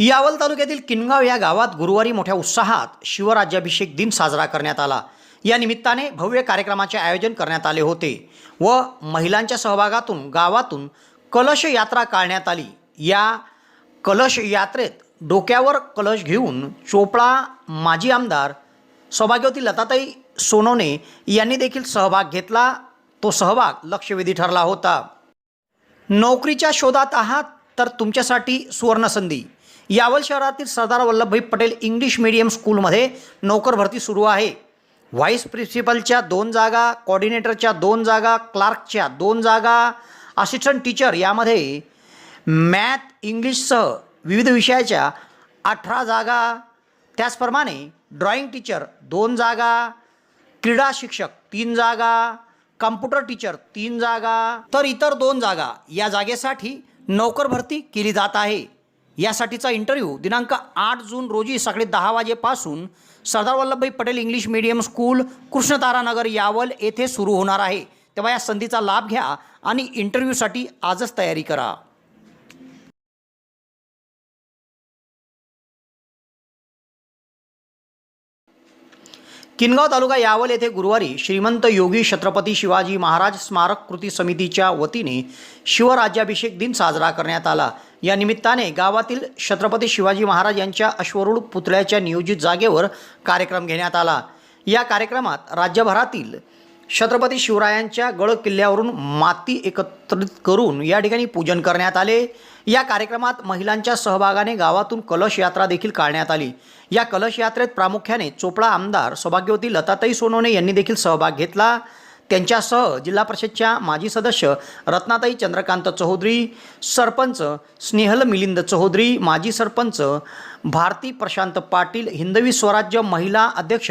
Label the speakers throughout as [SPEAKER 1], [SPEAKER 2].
[SPEAKER 1] यावल तालुक्यातील किनगाव या गावात गुरुवारी मोठ्या उत्साहात शिवराज्याभिषेक दिन साजरा करण्यात आला. या निमित्ताने भव्य कार्यक्रमाचे आयोजन करण्यात आले होते व महिलांच्या सहभागातून गावातून कलश यात्रा काढण्यात आली. या कलश यात्रेत डोक्यावर कलश घेऊन चोपडा माजी आमदार सौभाग्यवती लताताई सोनवणे यांनी देखील सहभाग घेतला. तो सहभाग लक्षवेधी ठरला होता. नोकरीच्या शोधात आहात तर तुमच्यासाठी सुवर्णसंधी. यावल शहरातील सरदार वल्लभभाई पटेल इंग्लिश मीडियम स्कूलमध्ये नोकर भरती सुरू आहे. व्हाईस प्रिन्सिपलच्या दोन जागा कॉर्डिनेटरच्या दोन जागा क्लार्कच्या दोन जागा असिस्टंट टीचर यामध्ये मॅथ इंग्लिशसह विविध विषयाच्या अठरा जागा. त्याचप्रमाणे ड्रॉइंग टीचर दोन जागा क्रीडा शिक्षक तीन जागा कम्प्युटर टीचर तीन जागा तर इतर दोन जागा या जागेसाठी नोकर भरती केली जात आहे. यासाठीचा इंटरव्ह्यू दिनांक आठ जून रोजी सकाळी दहा वाजेपासून Sardar Vallabhbhai Patel English medium school Krishnataranagar Yawal येथे सुरू होणार आहे. तेव्हा या संधीचा लाभ घ्या आणि इंटरव्ह्यूसाठी आजच तयारी करा. किनगाव तालुका यावल येथे गुरुवारी श्रीमंत योगी छत्रपती शिवाजी महाराज स्मारक कृती समितीच्या वतीने शिवराज्याभिषेक दिन साजरा करण्यात आला. या निमित्ताने गावातील छत्रपती शिवाजी महाराज यांच्या अश्वरूढ पुतळ्याच्या नियोजित जागेवर कार्यक्रम घेण्यात आला. या कार्यक्रमात राज्यभरातील छत्रपती शिवरायांच्या गड किल्ल्यावरून माती एकत्रित करून या ठिकाणी पूजन करण्यात आले. या कार्यक्रमात महिलांच्या सहभागाने गावातून कलश यात्रा देखील काढण्यात आली. या कलश यात्रेत प्रामुख्याने चोपडा आमदार सौभाग्यवती लताताई सोनवणे यांनी देखील सहभाग घेतला. त्यांच्यासह जिल्हा परिषदच्या माजी सदस्य रत्नाताई चंद्रकांत चौधरी सरपंच स्नेहल मिलिंद चौधरी माजी सरपंच भारती प्रशांत पाटील हिंदवी स्वराज्य महिला अध्यक्ष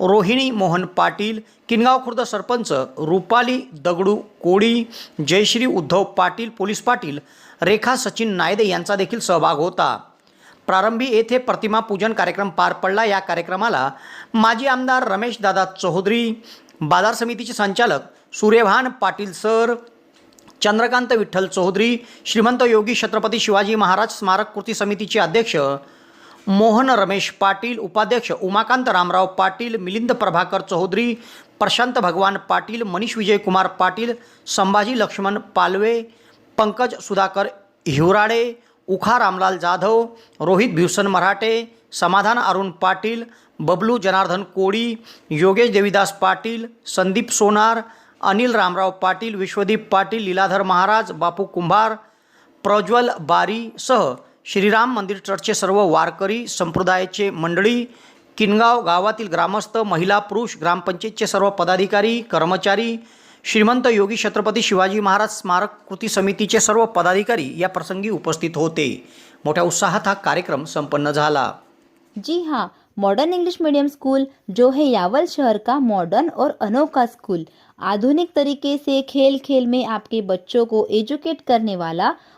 [SPEAKER 1] रोहिणी मोहन पाटील किनगाव खुर्द सरपंच रुपाली दगडू कोळी जयश्री उद्धव पाटील पोलीस पाटील रेखा सचिन नायदे यांचा देखील सहभाग होता. प्रारंभी येथे प्रतिमा पूजन कार्यक्रम पार पडला. या कार्यक्रमाला माजी आमदार रमेश दादा चौधरी बाजार समितीचे संचालक सूर्यभान पाटील सर चंद्रकांत विठ्ठल चौधरी श्रीमंत योगी छत्रपती शिवाजी महाराज स्मारक कृती समितीचे अध्यक्ष मोहन रमेश पाटील उपाध्यक्ष उमाकांत रामराव पाटील मिलिंद प्रभाकर चौधरी प्रशांत भगवान पाटील मनीष विजयकुमार पाटील संभाजी लक्ष्मण पालवे पंकज सुधाकर हिवराडे उखा रामलाल जाधव रोहित भिवसन मराठे समाधान अरुण पाटील बबलू जनार्दन कोळी योगेश देवीदास पाटील संदीप सोनार अनिल रामराव पाटील विश्वदीप पाटील लीलाधर महाराज बापू कुंभार प्रज्वल बारी सह श्रीराम मंदिर ट्रस्टचे सर्व वारकरी संप्रदायाचे मंडळी किनगाव गावातील ग्रामस्थ महिला पुरुष ग्रामपंचायतचे सर्व पदाधिकारी कर्मचारी श्रीमंत योगी छत्रपती शिवाजी महाराज स्मारक कृती समितीचे सर्व पदाधिकारी या प्रसंगी उपस्थित होते. मोठ्या उत्साहात हा कार्यक्रम संपन्न झाला.
[SPEAKER 2] जी हाँ मॉडर्न इंग्लिश मीडियम स्कूल जो है यावल शहर का मॉडर्न और अनोखा स्कूल आधुनिक तरीके से खेल खेल में आपके बच्चों को एजुकेट करने वाला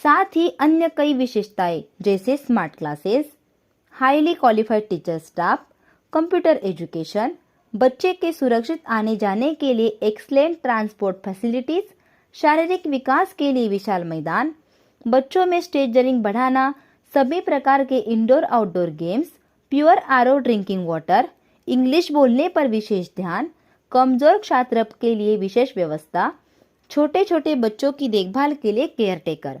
[SPEAKER 2] साथ ही अन्य कई विशेषताएँ, जैसे smart classes highly qualified teacher staff computer education बच्चे के सुरक्षित आने जाने के लिए एक्सलेंट ट्रांसपोर्ट फैसिलिटीज़ शारीरिक विकास के लिए विशाल मैदान, बच्चों में स्टेजरिंग बढ़ाना, सभी प्रकार के indoor outdoor games pure R drinking water English बोलने पर विशेष ध्यान, कमज़ोर छात्र के लिए विशेष व्यवस्था छोटे छोटे बच्चों की देखभाल के लिए care taker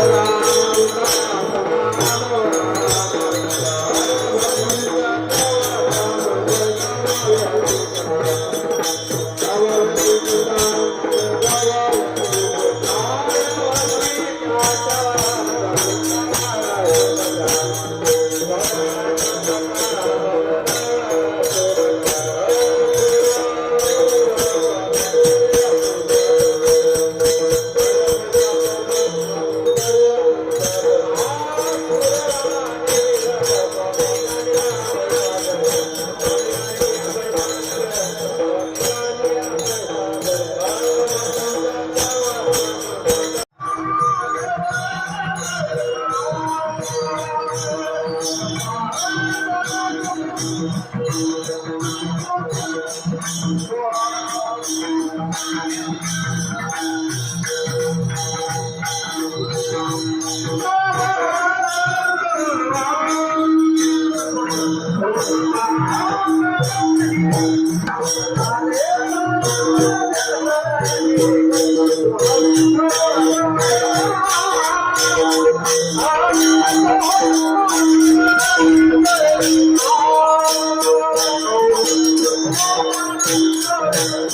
[SPEAKER 2] Thank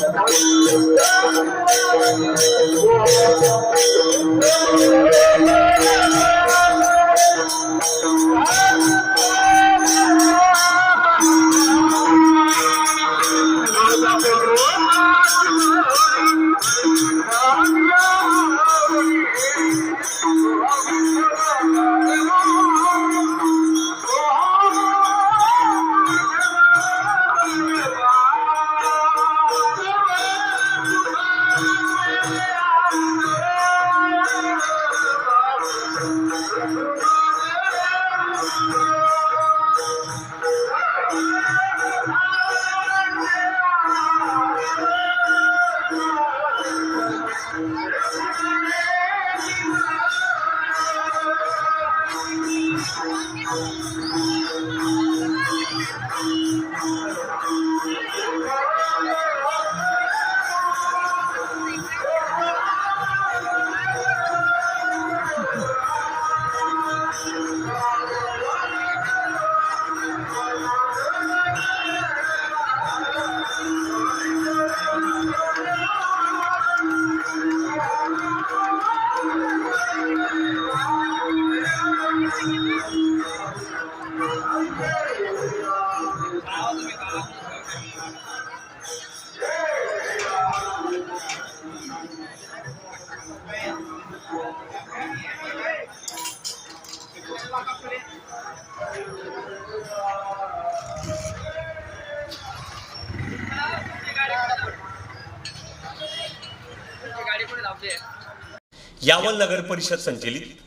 [SPEAKER 2] you.
[SPEAKER 3] Yawal Nagar Parishad संचलित